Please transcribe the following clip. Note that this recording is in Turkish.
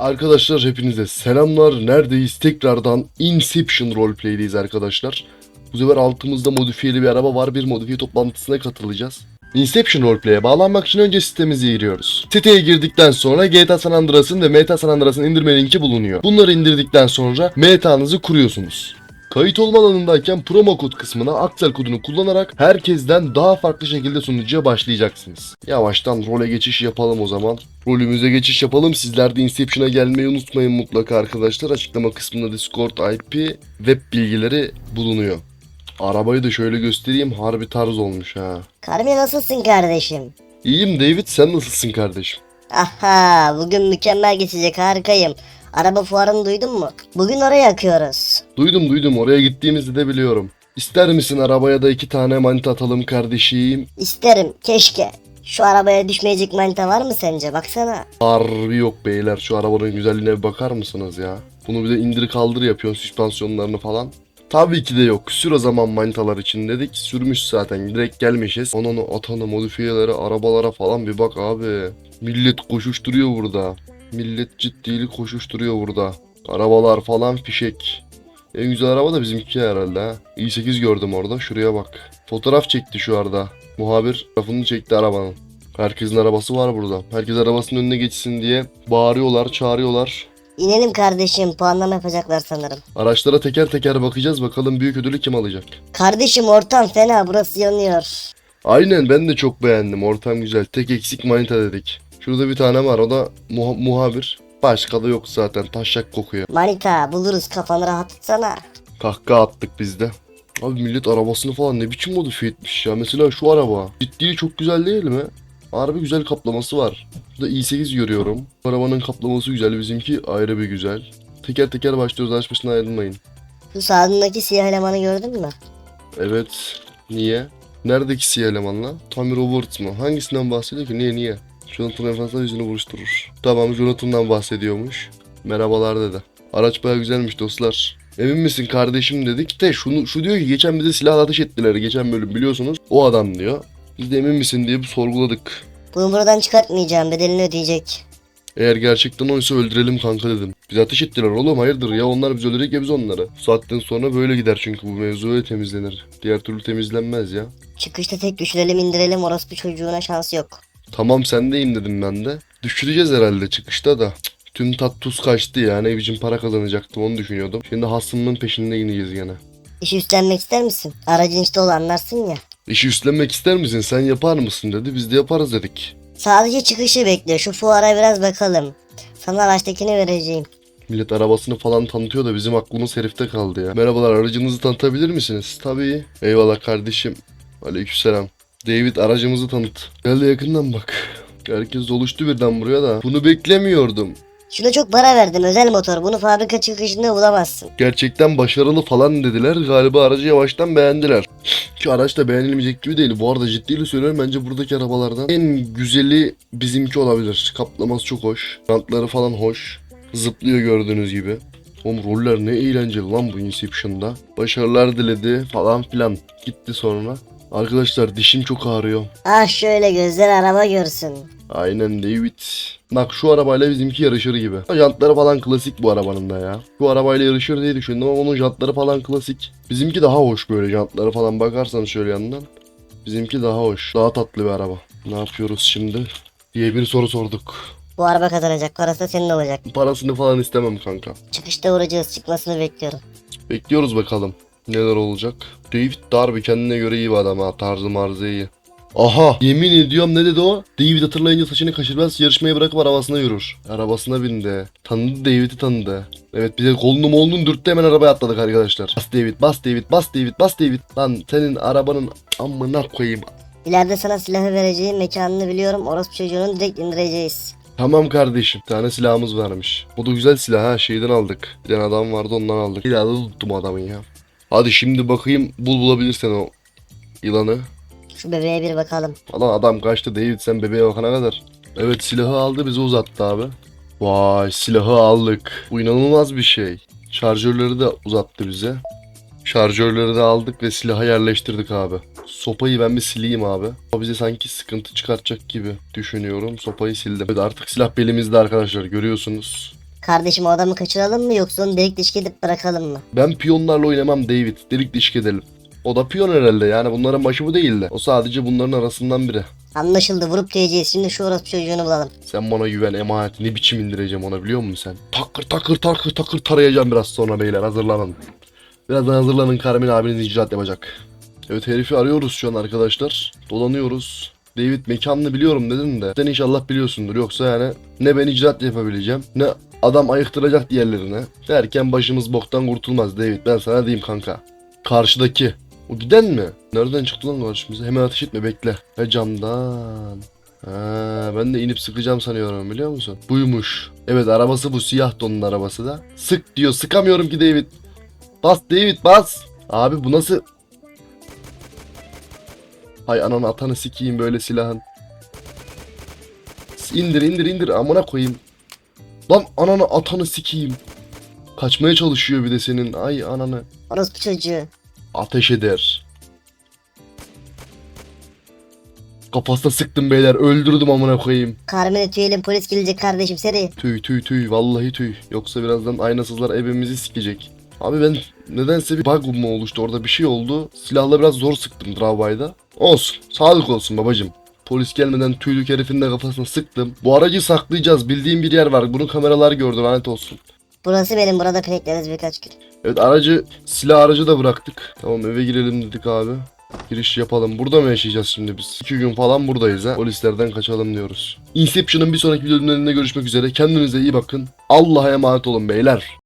Arkadaşlar hepinize selamlar. Neredeyiz? Tekrardan Inception roleplay'deyiz arkadaşlar. Bu sefer altımızda modifiyeli bir araba var. Bir modifiye toplantısına katılacağız. Inception roleplay'e bağlanmak için önce sitemize giriyoruz. Siteye girdikten sonra GTA San Andreas'ın ve Meta San Andreas'ın indirme linki bulunuyor. Bunları indirdikten sonra meta'nızı kuruyorsunuz. Kayıt olma alanındayken promo kod kısmına Aksel kodunu kullanarak herkesten daha farklı şekilde sunucuya başlayacaksınız. Yavaştan role geçiş yapalım o zaman. Rolümüze geçiş yapalım. Sizler de Inception'a gelmeyi unutmayın mutlaka arkadaşlar. Açıklama kısmında Discord, IP, web bilgileri bulunuyor. Arabayı da şöyle göstereyim. Harbi tarz olmuş ha. Karmi nasılsın kardeşim? İyiyim David sen nasılsın kardeşim? Aha bugün mükemmel geçecek harikayım. Araba fuarını duydun mu? Bugün oraya akıyoruz. Duydum duydum oraya gittiğimizi de biliyorum. İster misin arabaya da iki tane manita atalım kardeşim? İsterim keşke. Şu arabaya düşmeyecek manita var mı sence? Baksana. Harbi yok beyler şu arabanın güzelliğine bir bakar mısınız ya? Bunu bir de indir kaldır yapıyorsun süspansiyonlarını falan. Tabii ki de yok. Sür o zaman manitalar için dedik. Sürmüş zaten. Direkt gelmişiz. Onun atanı, modifiyelere, arabalara falan bir bak abi. Millet koşuşturuyor burada. Millet ciddili koşuşturuyor burada. Arabalar falan fişek. En güzel araba da bizimki herhalde ha. i8 gördüm orada. Şuraya bak. Fotoğraf çekti şu arada. Muhabir tarafını çekti arabanın. Herkesin arabası var burada. Herkes arabasının önüne geçsin diye bağırıyorlar, çağırıyorlar. İnelim kardeşim puanlama yapacaklar sanırım. Araçlara teker teker bakacağız bakalım büyük ödülü kim alacak. Kardeşim ortam fena burası yanıyor. Aynen ben de çok beğendim. Ortam güzel. Tek eksik manita dedik. Şurada bir tane var o da muha- muhabir. Başka da yok zaten. Taşak kokuyor. Manita buluruz kafanı rahat tutsana. Kahkaha attık biz de. Abi millet arabasını falan ne biçim modifiye etmiş ya. Mesela şu araba. Ciddi çok güzel değil mi? Harbi güzel kaplaması var. Burada i8 görüyorum. Bu arabanın kaplaması güzel. Bizimki ayrı bir güzel. Teker teker başlıyoruz. Aç başına ayrılmayın. Şu sağındaki siyah elemanı gördün mü? Evet. Niye? Neredeki siyah elemanla? Tommy Roberts mı? Hangisinden bahsediyor ki? Niye niye? Jonathan fazla yüzünü buruşturur. Tamam Jonathan'dan bahsediyormuş. Merhabalar dedi. Araç baya güzelmiş dostlar. Emin misin kardeşim dedik de şunu şu diyor ki geçen bize silah ateş ettiler geçen bölüm biliyorsunuz. O adam diyor. Biz de emin misin diye bir sorguladık. Bunu buradan çıkartmayacağım bedelini ödeyecek. Eğer gerçekten oysa öldürelim kanka dedim. Biz ateş ettiler oğlum hayırdır ya onlar biz öldürecek ya biz onları. Bu saatten sonra böyle gider çünkü bu mevzu öyle temizlenir. Diğer türlü temizlenmez ya. Çıkışta tek düşürelim indirelim orospu çocuğuna şans yok. Tamam sendeyim dedim ben de. Düşüreceğiz herhalde çıkışta da. Cık, Tüm tat tuz kaçtı ya. Ne biçim para kazanacaktım onu düşünüyordum. Şimdi Hasan'ın peşinde ineceğiz gene. İşi üstlenmek ister misin? Aracın işte ol anlarsın ya. İşi üstlenmek ister misin? Sen yapar mısın dedi. Biz de yaparız dedik. Sadece çıkışı bekliyor. Şu fuara biraz bakalım. Sana araçtakini vereceğim. Millet arabasını falan tanıtıyor da bizim aklımız herifte kaldı ya. Merhabalar aracınızı tanıtabilir misiniz? Tabii. Eyvallah kardeşim. Aleykümselam. David aracımızı tanıt. Gel de yakından bak. Herkes doluştu birden buraya da. Bunu beklemiyordum. Şuna çok para verdim özel motor. Bunu fabrika çıkışında bulamazsın. Gerçekten başarılı falan dediler. Galiba aracı yavaştan beğendiler. Şu araç da beğenilmeyecek gibi değil. Bu arada ciddiyle söylüyorum bence buradaki arabalardan en güzeli bizimki olabilir. Kaplaması çok hoş. Rantları falan hoş. Zıplıyor gördüğünüz gibi. Oğlum roller ne eğlenceli lan bu Inception'da. Başarılar diledi falan filan. Gitti sonra. Arkadaşlar dişim çok ağrıyor. Ah şöyle gözler araba görsün. Aynen David. Bak şu arabayla bizimki yarışır gibi. Jantları falan klasik bu arabanın da ya. Şu arabayla yarışır diye düşündüm ama onun jantları falan klasik. Bizimki daha hoş böyle jantları falan bakarsan şöyle yandan. Bizimki daha hoş. Daha tatlı bir araba. Ne yapıyoruz şimdi? diye bir soru sorduk. Bu araba kazanacak. Parası da senin olacak. Parasını falan istemem kanka. Çıkışta uğrayacağız. Çıkmasını bekliyorum. Bekliyoruz bakalım. Neler olacak? David Darby kendine göre iyi bir adam ha. Tarzı marzı iyi. Aha yemin ediyorum ne dedi o? David hatırlayınca saçını kaşırmaz yarışmayı bırakıp arabasına yürür. Arabasına bindi. Tanıdı David'i tanıdı. Evet bize kolunu molunu dürttü hemen arabaya atladık arkadaşlar. Bas David bas David bas David bas David. Lan senin arabanın amına koyayım. İleride sana silahı vereceğim mekanını biliyorum. Orospu çocuğunu direkt indireceğiz. Tamam kardeşim. Bir tane silahımız varmış. O da güzel silah ha şeyden aldık. Bir tane adam vardı ondan aldık. Bir da tuttum adamın ya. Hadi şimdi bakayım bul bulabilirsen o yılanı. Şu bebeğe bir bakalım. Falan adam kaçtı David sen bebeğe bakana kadar. Evet silahı aldı bize uzattı abi. Vay silahı aldık. Bu inanılmaz bir şey. Şarjörleri de uzattı bize. Şarjörleri de aldık ve silaha yerleştirdik abi. Sopayı ben bir sileyim abi. O bize sanki sıkıntı çıkartacak gibi düşünüyorum. Sopayı sildim. Evet artık silah belimizde arkadaşlar görüyorsunuz. Kardeşim o adamı kaçıralım mı yoksa onu delik dişik edip bırakalım mı? Ben piyonlarla oynamam David. Delik dişik edelim. O da piyon herhalde yani bunların başı bu değil de. O sadece bunların arasından biri. Anlaşıldı vurup diyeceğiz. Şimdi şu orospu çocuğunu bulalım. Sen bana güven emanet ne biçim indireceğim ona biliyor musun sen? Takır takır takır takır tarayacağım biraz sonra beyler hazırlanın. Birazdan hazırlanın Carmen abiniz icraat yapacak. Evet herifi arıyoruz şu an arkadaşlar. Dolanıyoruz. David mekanını biliyorum dedin de. Sen inşallah biliyorsundur yoksa yani ne ben icraat yapabileceğim ne adam ayıktıracak diğerlerine. Derken başımız boktan kurtulmaz David ben sana diyeyim kanka. Karşıdaki. O giden mi? Nereden çıktı lan karşımıza? Hemen ateş etme bekle. He camdan. Ha, ben de inip sıkacağım sanıyorum biliyor musun? Buymuş. Evet arabası bu siyah donun arabası da. Sık diyor sıkamıyorum ki David. Bas David bas. Abi bu nasıl? Hay ananı atanı sikeyim böyle silahın. İndir indir indir amına koyayım. Lan ananı atanı sikeyim. Kaçmaya çalışıyor bir de senin. Ay ananı. Orospu çocuğu. Ateş eder. Kafasına sıktım beyler. Öldürdüm amına koyayım. Carmen'e tüyelim polis gelecek kardeşim seri. Tüy tüy tüy vallahi tüy. Yoksa birazdan aynasızlar evimizi sikecek. Abi ben nedense bir bug mu oluştu orada bir şey oldu. Silahla biraz zor sıktım Dravbay'da. Olsun. Sağlık olsun babacım. Polis gelmeden tüylük herifin de kafasına sıktım. Bu aracı saklayacağız. Bildiğim bir yer var. Bunu kameralar gördü lanet olsun. Burası benim burada pinekleriz birkaç gün. Evet aracı silah aracı da bıraktık. Tamam eve girelim dedik abi. Giriş yapalım. Burada mı yaşayacağız şimdi biz? İki gün falan buradayız ha. Polislerden kaçalım diyoruz. Inception'ın bir sonraki bölümlerinde görüşmek üzere. Kendinize iyi bakın. Allah'a emanet olun beyler.